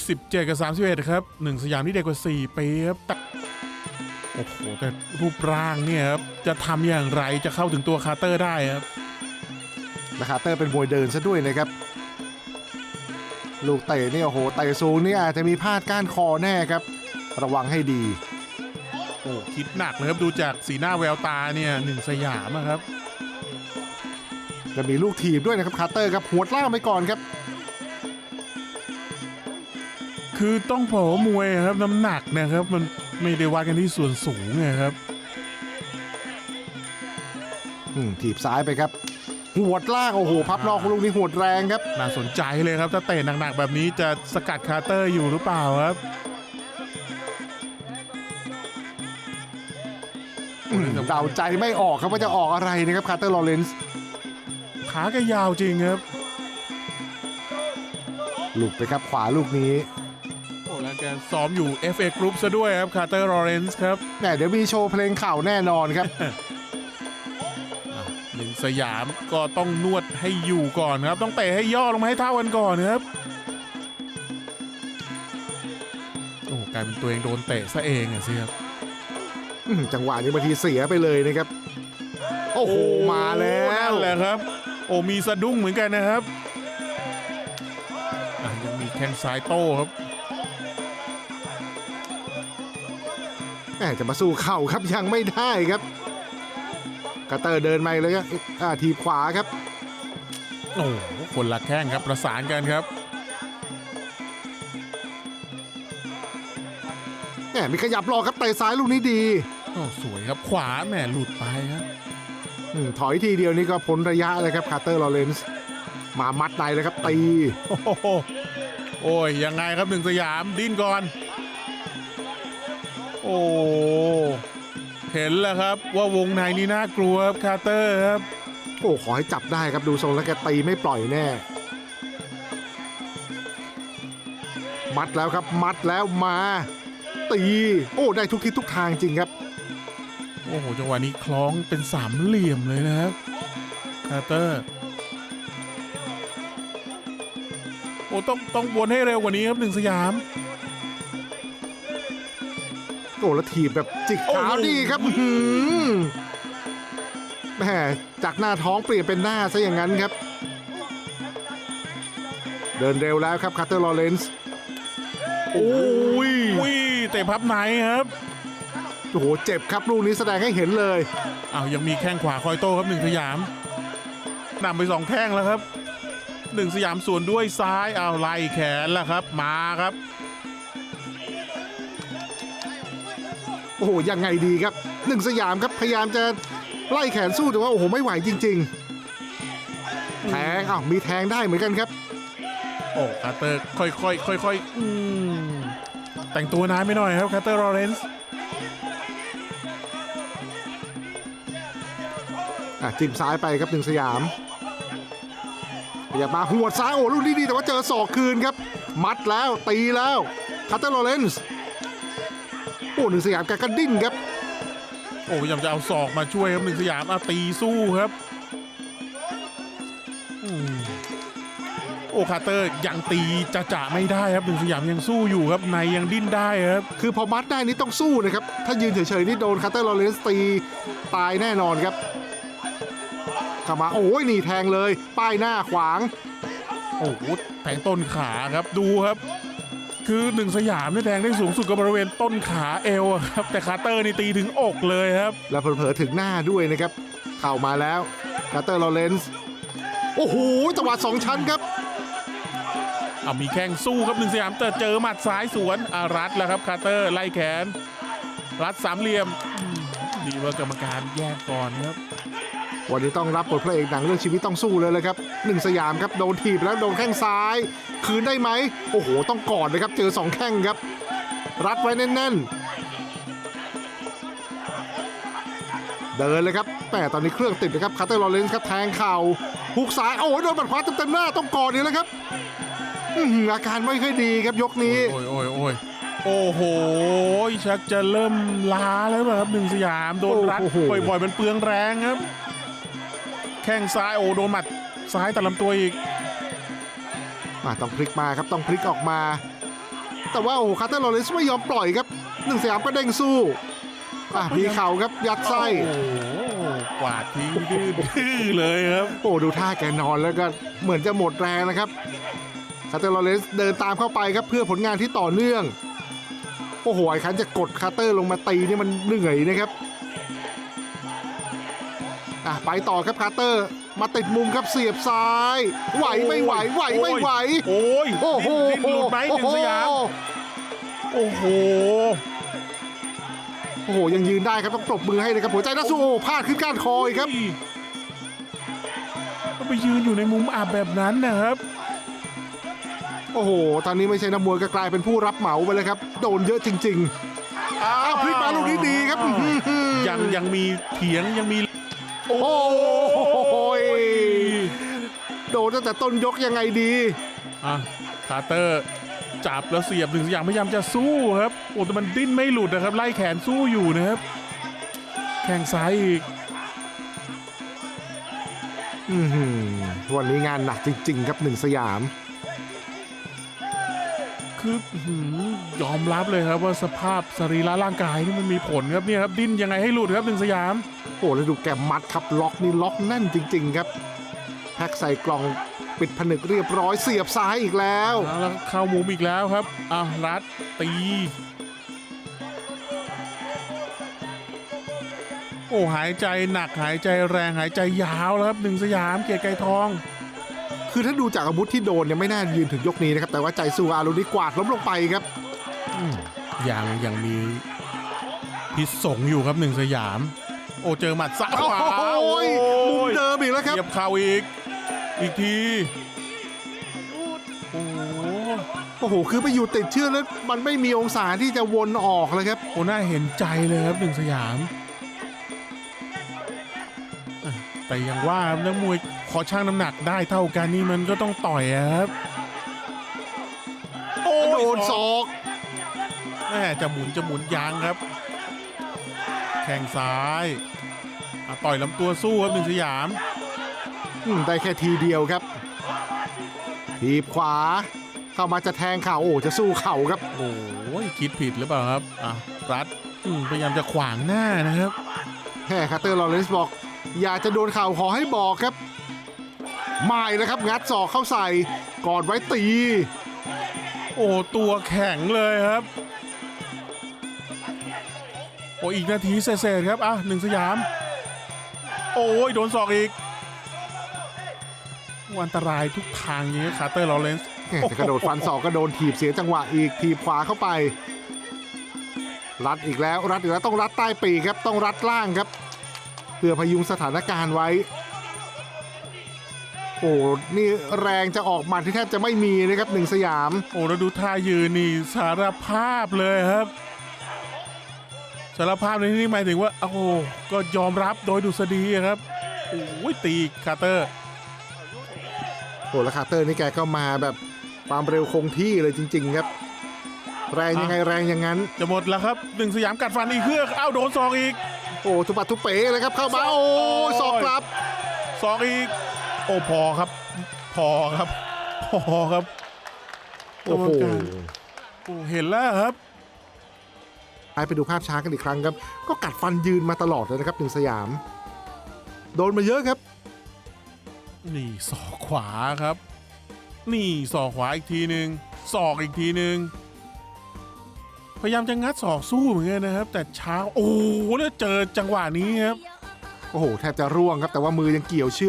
17กับ 31 ครับหนึ่งสยามที่เด็กกว่า 4 ปีครับแต่โอ้โห แต่รูปร่างเนี่ยครับ จะทำอย่างไรจะเข้าถึงตัวคาร์เตอร์ได้ครับและคาร์เตอร์เป็นมวยเดินซะด้วยนะครับ ลูกเตะเนี่ยโอ้โหเตะสูงนี่อาจจะมีพลาดก้านคอแน่ครับ ระวังให้ดี โอ้คิดหนักเลยครับ ดูจากสีหน้าแววตาเนี่ยหนึ่งสยามอะครับจะมีลูกถีบด้วยนะครับคาร์เตอร์ครับหัวดล่างไปก่อนครับ คือต้องบอกว่ามวยครับน้ำหนักนะครับมันไม่ได้วัดกันที่ส่วนสูงไงครับอืมถีบซ้ายไปครับหัวดล่างโอ้โหพับนอกลูกนี้หัวดแรงครับ น่าสนใจเลยครับถ้าเตะหนักๆแบบนี้จะสกัดคาร์เตอร์อยู่หรือเปล่าครับอืมเดาใจไม่ออกครับว่าจะออกอะไรนะครับคาร์เตอร์ลอเรนซ์ขาแกยาวจริงครับ หลุดไปครับขวาลูกนี้โอ้ แล้วแกซ้อมอยู่ FA Group ซะด้วยครับคาร์เตอร์ลอเรนซ์ครับแหมเดี๋ยวมีโชว์เพลงเข่าแน่นอนครับ หนึ่งสยามก็ต้องนวดให้อยู่ก่อนครับ ต้องเตะให้ย่อลงมาให้เท่ากันก่อนครับ โอ้กลายเป็นตัวเองโดนเตะซะเองอะสิครับ อืมจังหวะนี้บางทีเสียไปเลยนะครับ โอ้โห มาแล้ว นั่นแหละครับ โอ้มีสะดุ้งเหมือนกันนะครับอะยังมีแข้งซ้ายโต้ครับ จะมาสู้เข่าครับยังไม่ได้ครับกาเตอร์เดินมาเลยครับอ่าทีบขวาครับโอ้โหคนละแข้งครับประสานกันครับแหมมีขยับรอครับเตะซ้ายลูกนี้ดีโอ้สวยครับขวาแหมหลุดไปครับอมถอยทีเดียวนี่ก็พ้นระยะเลยครับคาร์เตอร์ลอเรนซ์มามัดในเลยครับตีโอ้โหโอ้ยยังไงครับหนึ่งสยามดิ้นก่อนโอ้เห็นแล้วครับว่าวงในนี่น่ากลัวครับคาร์เตอร์ครับ โอ้ขอให้จับได้ครับดูทรงแล้วแกตีไม่ปล่อยแน่ มัดแล้วครับมัดแล้วมา ตี โอ้ได้ทุกทิศทุกทางจริงครับ โอ้โหจังหวะนี้คล้องเป็นสามเหลี่ยมเลยนะครับคาร์เตอร์โอ้ต้องต้องวนให้เร็วกว่านี้ครับหนึ่งสยาม โอ้แล้วถีบแบบจิกเท้าโอ้โหดีครับอื้อหือแหมจากหน้าท้องเปลี่ยนเป็นหน้าซะอย่างนั้นครับ เดินเร็วแล้วครับคาร์เตอร์ลอเรนซ์โอ้ยอุ้ยเตะพับไหนครับโอ้โหเจ็บครับลูกนี้แสดงให้เห็นเลยอ้าวยังมีแข้งขวาคอยโต้ครับหนึ่งสยามนำไปสองแข้งแล้วครับหนึ่งสยามส่วนด้วยซ้ายอ้าวไล่แขนแล้วครับ มาครับ อ้โหยังไงดีครับหนึ่งสยามครับพยายามจะไล่แขนสู้แต่ว่าโอ้โหไม่ไหวจริง ๆ แทงอ้าวมีแทงได้เหมือนกันครับ โอ้คาร์เตอร์ค่อยๆค่อยๆอืมแต่งตัวนานไปหน่อยครับคาร์เตอร์ลอเรนซ์อะจิ้มซ้ายไปครับหนึ่งสยามพยายามมาหัวดซ้ายโอ้ลูกนี้ดีแต่ว่าเจอศอกคืนครับ มัดแล้วตีแล้วคาร์เตอร์ลอเรนซ์ โอ้หนึ่งสยามแกก็ดิ้นครับ โอ้พยายามจะเอาศอกมาช่วยครับหนึ่งสยามอาตีสู้ครับอืมโอ้คาร์เตอร์ยังตีจะจะไม่ได้ครับหนึ่งสยามยังสู้อยู่ครับในยังดิ้นได้ครับคือพอมัดได้นี่ต้องสู้นะครับ ถ้ายืนเฉยๆนี่โดนคาร์เตอร์ลอเรนซ์ตีตายแน่นอนครับเข้ามาโอ้ยนี่แทงเลย ป้ายหน้าขวาง โอ้โหแทงต้นขาครับดูครับ คือหนึ่งสยามเนี่ยแทงได้สูงสุดก็บริเวณต้นขาเอวอะครับแต่คาร์เตอร์นี่ตีถึงอกเลยครับ แล้วเผลอๆถึงหน้าด้วยนะครับ เข้ามาแล้วคาร์เตอร์ลอเรนซ์โอ้โหจังหวะสองชั้นครับเอามีแข้งสู้ครับหนึ่งสยามแต่เจอหมัดซ้ายสวนอารัดแล้วครับคาร์เตอร์ไล่แขน รัดสามเหลี่ยมอืมดีว่ากรรมการแยกก่อนครับ วันนี้ต้องรับบทพระเอกหนังเรื่องชีวิตต้องสู้เลยเลยครับหนึ่งสยามครับโดนถีบแล้วโดนแข้งซ้าย คืนได้ไหมโอ้โหต้องกอดเลยครับเจอสองแข้งครับ รัดไว้แน่นๆ เดินเลยครับแต่ตอนนี้เครื่องติดนะครับคาร์เตอร์ลอเรนซ์ครับแทงเข่าฮุกซ้ายโอ้โหโดนบัดขวาเต็มๆหน้าต้องกอดนี่แล้วครับอื้อหืออาการไม่ค่อยดีครับยกนี้โอ้ยโอ้ยโอ้ยโอ้โห ชักจะเริ่มล้าแล้วแบบหนึ่งสยาม โดนรัดโอ้โหบ่อยๆ มันเปลืองแรงครับ แข้งซ้ายโอ้โดนหมัดซ้ายตัดลำตัวอีกอะต้องพลิกมาครับต้องพลิกออกมา แต่ว่าโอ้โหคาร์เตอร์ลอเรนซ์ไม่ยอมปล่อยครับหนึ่งสยามก็เด้งสู้อะพีเข่าครับยัดไส้โอ้โหกวาดทิ้งดื้อดื้อเลยครับโอ้ดูท่าแกนอนแล้วก็เหมือนจะหมดแรงนะครับคาร์เตอร์ลอเรนซ์เดินตามเข้าไปครับเพื่อผลงานที่ต่อเนื่องโอ้โหไอ้คันจะกดคาร์เตอร์ลงมาตีนี่มันเหนื่อยนะครับ อะไปต่อครับคาร์เตอร์ มาติดมุมครับเสียบซ้าย ไหวไม่ไหวไหวไม่ไหว โอ้ยโอ้โหดิ้นดิ้นหลุดไหมหนึ่งสยามโอ้โหโอ้โหยังยืนได้ครับต้องปรบมือให้นะครับหัวใจนักสู้โอ้โหพลาดขึ้นก้านคออีกครับก็ไปยืนอยู่ในมุมอับแบบนั้นนะครับ โอ้โห ตอนนี้ไม่ใช่นักมวยก็กลายเป็นผู้รับเหมาไปเลยครับ โดนเยอะจริง ๆ อ้าวพลิกมาลูกนี้ดีครับอื้อหือยังยังมีเถียงยังมี โอ้โหโดนตั้งแต่ต้นยกยังไงดีอะคาร์เตอร์จับแล้วเสียบหนึ่งสยามพยายามจะสู้ครับโอ้แต่มันดิ้นไม่หลุดนะครับ ไล่แขนสู้อยู่นะครับ แข้งซ้ายอีกอือหือวันนี้งานหนักจริง ๆ ครับหนึ่งสยาม คืออื้อหือยอมรับเลยครับว่าสภาพสรีระร่างกายนี่มันมีผลครับเนี่ยครับดิ้นยังไงให้หลุดครับหนึ่งสยามโอ้แล้วดูแกมัดครับล็อกนี่ล็อกแน่นจริง ๆ ครับแพ็กใส่กล่องปิดผนึกเรียบร้อยเสียบซ้ายอีกแล้วเอาแล้วเข้ามุมอีกแล้วครับอะรัดตีโอ้หายใจหนักหายใจแรงหายใจยาวแล้วครับหนึ่งสยามเกียรติไกรทอง คือถ้าดูจากอาวุธที่โดนเนี่ยไม่น่ายืนถึงยกนี้นะครับ แต่ว่าใจสู้อารุณิกวาดล้มลงไปครับยังยังมีพิษสงอยู่ครับหนึ่งสยาม โอ้เจอหมัดซ้ายขวาโอ้ยมุมเดิมอีกแล้วครับเหยียบเข่าอีก อีกทีโอ้โหโอ้โห คือไปอยู่ติดเชือกแล้ว มันไม่มีองศาที่จะวนออกเลยครับ โอ้น่าเห็นใจเลยครับหนึ่งสยาม แต่อย่างว่าครับนักมวยขอช่างน้ำหนักได้เท่ากันนี่มันก็ต้องต่อยอะครับ โอ้ยโดนศอกแม่จะหมุนจะหมุนยางครับ แข้งซ้ายอะต่อยลำตัวสู้ครับหนึ่งสยามอืมได้แค่ทีเดียวครับ ทีบขวา เข้ามาจะแทงเข่าโอ้จะสู้เข่าครับ โอ้ยคิดผิดหรือเปล่าครับอะรัดอืมพยายามจะขวางหน้านะครับแค่คาร์เตอร์ลอเรนซ์บอก อยากจะโดนเข่าขอให้บอกครับไม่แล้วครับงัดศอกเข้าใส่กอดไว้ตี โอ้ตัวแข็งเลยครับ โอ้อีกนาทีเศษครับอะหนึ่งสยาม โอ้ยโดนศอกอีกอันตรายทุกทางนี้คาร์เตอร์ลอเรนซ์แหม่จะกระโดดฟันศอกก็โดนถีบเสียจังหวะอีกถีบขวาเข้าไป รัดอีกแล้วรัดอีกแล้วต้องรัดใต้ปีกครับต้องรัดล่างครับ พื่อพยุงสถานการณ์ไว้ โอ้นี่แรงจะออกหมัดที่แทบจะไม่มีนะครับหนึ่งสยาม โอ้แล้วดูท่ายืนนี่สารภาพเลยครับ สารภาพในที่นี้หมายถึงว่าโอ้โหก็ยอมรับโดยดุษฎีครับโอ้ยตีคาร์เตอร์โอ้แล้วคาร์เตอร์นี่แกก็มาแบบความเร็วคงที่เลยจริง ๆ ครับ แรงยังไงแรงอย่างนั้น จะหมดแล้วครับหนึ่งสยามกัดฟันอีกเครื่องเอ้าโดนศอกอีก โอ้ทุบปัดทุบเป๋เลยครับเข้ามาโอ้ยศอกกลับศอกอีกโอ้พอครับ พอครับพอครับโอ้โหโอ้เห็นแล้วครับไปดูภาพช้ากันอีกครั้งครับ ก็กัดฟันยืนมาตลอดเลยนะครับหนึ่งสยาม โดนมาเยอะครับ นี่ศอกขวาครับ นี่ศอกขวาอีกทีหนึ่งศอกอีกทีหนึ่ง พยายามจะงัดศอกสู้เหมือนกันนะครับ แต่ช้าโอ้โหแล้วเจอจังหวะนี้ครับ โอ้โห แทบจะร่วงครับ แต่ว่ามือยังเกี่ยวเชือก